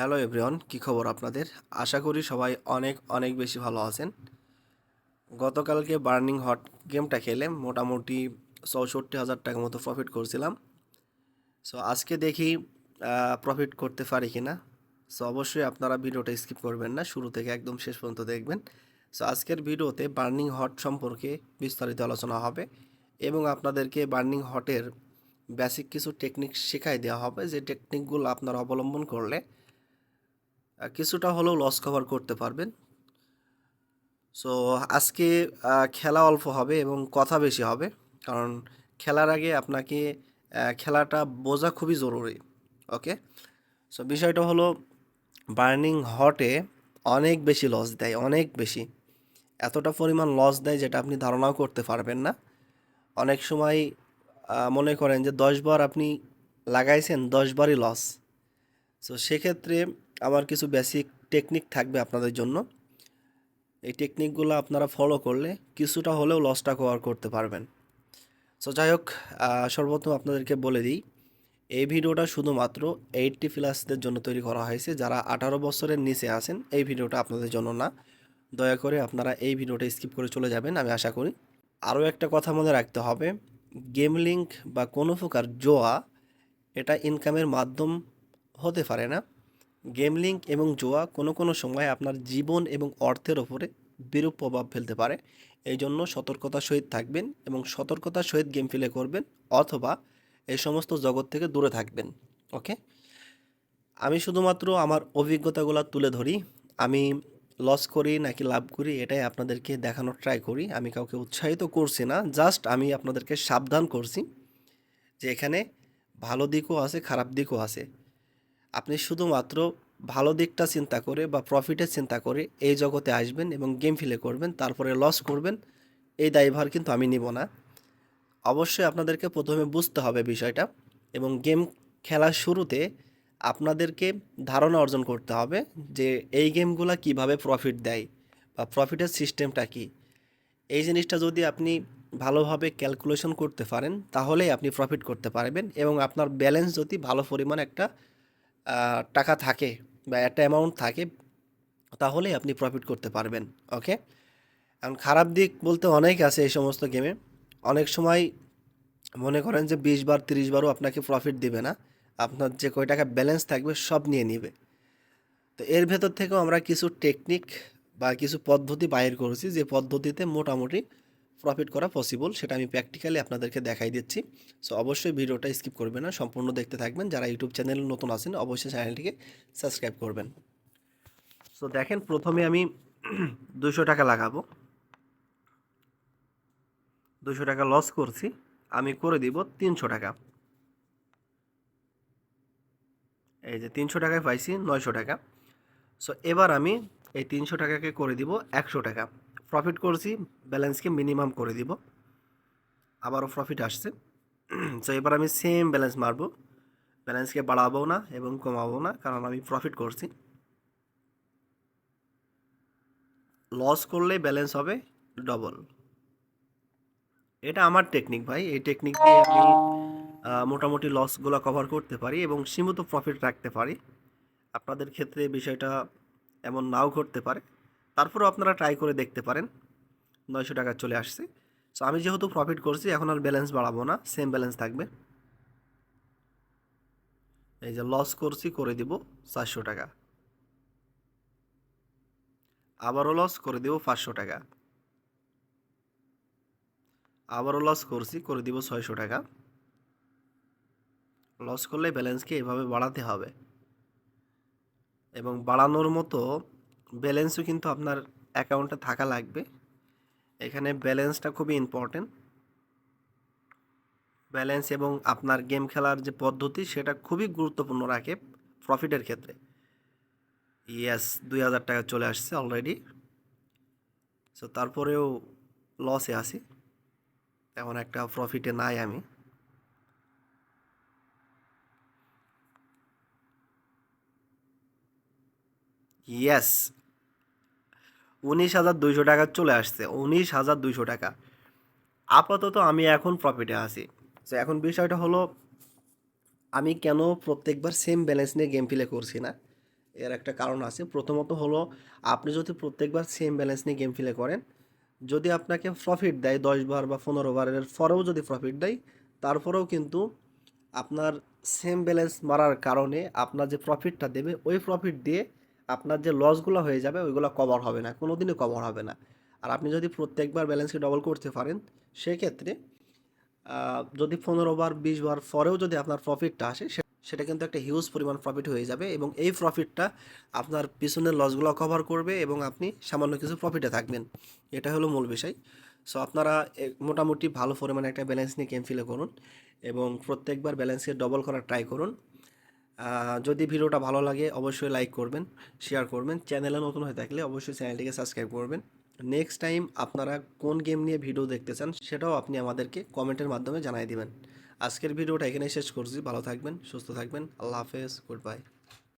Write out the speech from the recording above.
Hello everyone কী খবর আপনাদের? আশা করি সবাই অনেক অনেক বেশি ভালো আছেন। গতকালকে বার্নিং হট গেমটা খেলে মোটামুটি চৌষট্টি হাজার টাকা মতো প্রফিট করছিলাম। সো আজকে দেখি প্রফিট করতে পারি কি না সো অবশ্যই আপনারা ভিডিওটা স্কিপ করবেন না, শুরু থেকে একদম শেষ পর্যন্ত দেখবেন। সো আজকের ভিডিওতে বার্নিং হট সম্পর্কে বিস্তারিত আলোচনা হবে এবং আপনাদেরকে বার্নিং হটের বেসিক কিছু টেকনিক শেখাই দেওয়া হবে। যে টেকনিকগুলো আপনারা অবলম্বন করলে কিছুটা হলেও লস কভার করতে পারবেন। সো আজকে খেলা অল্প হবে এবং কথা বেশি হবে, কারণ খেলার আগে আপনাকে খেলাটা বোঝা খুবই জরুরি ওকে সো বিষয়টা হলো বার্নিং হটে অনেক বেশি লস দেয়, অনেক বেশি। এতটা পরিমাণ লস দেয় যেটা আপনি ধারণাও করতে পারবেন না। অনেক সময় মনে করেন যে দশবার আপনি লাগাইছেন দশবারই লস সো সেক্ষেত্রে আমার কিছু বেসিক টেকনিক থাকবে আপনাদের জন্য। এই টেকনিকগুলো আপনারা ফলো করলে কিছুটা হলেও লসটা কভার করতে পারবেন। সো যাই হোক সর্বপ্রথম আপনাদেরকে বলে দিই, এই ভিডিওটা শুধুমাত্র এইটটি প্লাসদের জন্য তৈরি করা হয়েছে। যারা আঠারো বছরের নিচে আছেন, এই ভিডিওটা আপনাদের জন্য না। দয়া করে আপনারা এই ভিডিওটা স্কিপ করে চলে যাবেন, আমি আশা করি। আরও একটা কথা মনে রাখতে হবে গেম লিঙ্ক বা কোনো প্রকার জোয়া, এটা ইনকামের মাধ্যম হতে পারে না। গেম লিঙ্ক এবং জোয়া কোনো কোনো সময় আপনার জীবন এবং অর্থের ওপরে বিরূপ প্রভাব ফেলতে পারে। এই জন্য সতর্কতার সহিত থাকবেন এবং সতর্কতার সহিত গেম প্লে করবেন অথবা এই সমস্ত জগৎ থেকে দূরে থাকবেন। ওকে আমি শুধুমাত্র আমার অভিজ্ঞতাগুলো তুলে ধরি। আমি লস করি নাকি লাভ করি এটাই আপনাদেরকে দেখানোর ট্রাই করি। আমি কাউকে উৎসাহিত করছি না জাস্ট আমি আপনাদেরকে সাবধান করছি যে এখানে ভালো দিকও আছে, খারাপ দিকও আছে। আপনি শুধুমাত্র ভালো দিকটা চিন্তা করে বা প্রফিটের চিন্তা করে এই জগতে আসবেন এবং গেম ফিলে করবেন, তারপরে লস করবেন, এই দায়ভার কিন্তু আমি নিব না। অবশ্যই আপনাদেরকে প্রথমে বুঝতে হবে বিষয়টা এবং গেম খেলার শুরুতে আপনাদেরকে ধারণা অর্জন করতে হবে যে এই গেমগুলো কীভাবে প্রফিট দেয় বা প্রফিটের সিস্টেমটা কি। এই জিনিসটা যদি আপনি ভালোভাবে ক্যালকুলেশন করতে পারেন, তাহলেই আপনি প্রফিট করতে পারবেন এবং আপনার ব্যালেন্স যদি ভালো পরিমাণ একটা টাকা থাকে বা একটা অ্যামাউন্ট থাকে, তাহলেই আপনি প্রফিট করতে পারবেন ওকে এখন খারাপ দিক বলতে অনেক আছে এই সমস্ত গেমে অনেক সময় মনে করেন যে বিশ বার, তিরিশ বারও আপনাকে প্রফিট দিবে না। আপনার যে কয় টাকা ব্যালেন্স থাকবে সব নিয়ে নিবে। তো এর ভেতর থেকেও আমরা কিছু টেকনিক বা কিছু পদ্ধতি বাইর করেছি, যে পদ্ধতিতে মোটামুটি প্রফিট করা পসিবল সেটা আমি প্র্যাকটিক্যালি আপনাদেরকে দেখাই দিচ্ছি। সো অবশ্যই ভিডিওটা স্কিপ করবেন না, সম্পূর্ণ দেখতে থাকবেন। যারা ইউটিউব চ্যানেল নতুন আছেন, অবশ্যই চ্যানেলটিকে সাবস্ক্রাইব করবেন। সো দেখেন, প্রথমে আমি দুশো টাকা লাগাবো। দুশো টাকা লস করছি, আমি করে দিব তিনশো টাকা। এই যে তিনশো টাকায় পাইছি নয়শো টাকা। সো এবার আমি এই তিনশো টাকাকে করে দিব একশো টাকা। প্রফিট করছি ব্যালেন্সকে মিনিমাম করে দিব। আবারও প্রফিট আসছে। সো এবার আমি সেম ব্যালেন্স মারবো। ব্যালেন্সকে বাড়াবো না এবং কমাবো না, কারণ আমি প্রফিট করছি। লস করলে ব্যালেন্স হবে ডবল এটা আমার টেকনিক ভাই। এই টেকনিক দিয়ে আমি মোটামুটি লসগুলো কভার করতে পারি এবং সীমিত প্রফিট রাখতে পারি। আপনাদের ক্ষেত্রে বিষয়টা এমন নাও ঘটতে পারে। তারপরেও আপনারা ট্রাই করে দেখতে পারেন। নয়শো টাকা চলে আসছে। সো আমি যেহেতু প্রফিট করছি, এখন আর ব্যালেন্স বাড়াবো না। সেম ব্যালেন্স থাকবে। এই যে লস করছি, করে দিব চারশো টাকা। আবারও লস করে দিব পাঁচশো টাকা। আবারও লস করছি, করে দিব ছয়শো টাকা। লস করলে ব্যালেন্সকে এভাবে বাড়াতে হবে। এবং বাড়ানোর মতো ব্যালেন্সও কিন্তু আপনার অ্যাকাউন্টে থাকা লাগবে। এখানে ব্যালেন্সটা খুবই ইম্পর্টেন্ট ব্যালেন্স এবং আপনার গেম খেলার যে পদ্ধতি, সেটা খুবই গুরুত্বপূর্ণ রাখে প্রফিটের ক্ষেত্রে। ইয়েস দুই হাজার টাকা চলে আসছে অলরেডি সো তারপরেও লসে আছি। তেমন একটা প্রফিটে নাই আমি। ইয়েস উনিশ হাজার দুইশো টাকা চলে আসছে, উনিশ হাজার দুইশো টাকা। আপাতত আমি এখন প্রফিটে আছি। তো এখন বিষয়টা হলো, আমি কেন প্রত্যেকবার সেম ব্যালেন্স নিয়ে গেম প্লে করছি না? এর একটা কারণ আছে। প্রথমত হলো, আপনি যদি প্রত্যেকবার সেম ব্যালেন্স নিয়ে গেম প্লে করেন, যদি আপনাকে প্রফিট দেয় দশ বার বা পনেরো বারের পরেও যদি প্রফিট দেয়, তারপরেও কিন্তু আপনার সেম ব্যালেন্স মারার কারণে আপনার যে প্রফিটটা দেবে, ওই প্রফিট দিয়ে আপনার যে লসগুলো হয়ে যাবে, ওইগুলো কভার হবে না কোনো দিনই কভার হবে না। আর আপনি যদি প্রত্যেকবার ব্যালেন্সকে ডবল করতে পারেন, সেক্ষেত্রে যদি পনেরো বার, বিশ বার পরেও যদি আপনার প্রফিটটা আসে সেটা কিন্তু একটা হিউজ পরিমাণ প্রফিট হয়ে যাবে এবং এই প্রফিটটা আপনার পিছনের লসগুলো কভার করবে এবং আপনি সামান্য কিছু প্রফিটে থাকবেন। এটা হলো মূল বিষয়। সো আপনারা মোটামুটি ভালো পরিমাণে একটা ব্যালেন্স নিয়ে গেম ফিলে করুন এবং প্রত্যেকবার ব্যালেন্সকে ডবল করার ট্রাই করুন। যদি ভিডিওটা ভালো লাগে, অবশ্যই লাইক করবেন শেয়ার করবেন। চ্যানেলে নতুন হয়ে থাকলে অবশ্যই চ্যানেলটিকে সাবস্ক্রাইব করবেন। নেক্সট টাইম আপনারা কোন গেম নিয়ে ভিডিও দেখতে চান, সেটাও আপনি আমাদেরকে কমেন্টের মাধ্যমে জানাই দিবেন। আজকের ভিডিওটা এখানে শেষ করছি। ভালো থাকবেন, সুস্থ থাকবেন। আল্লাহ হাফেজ গুড বাই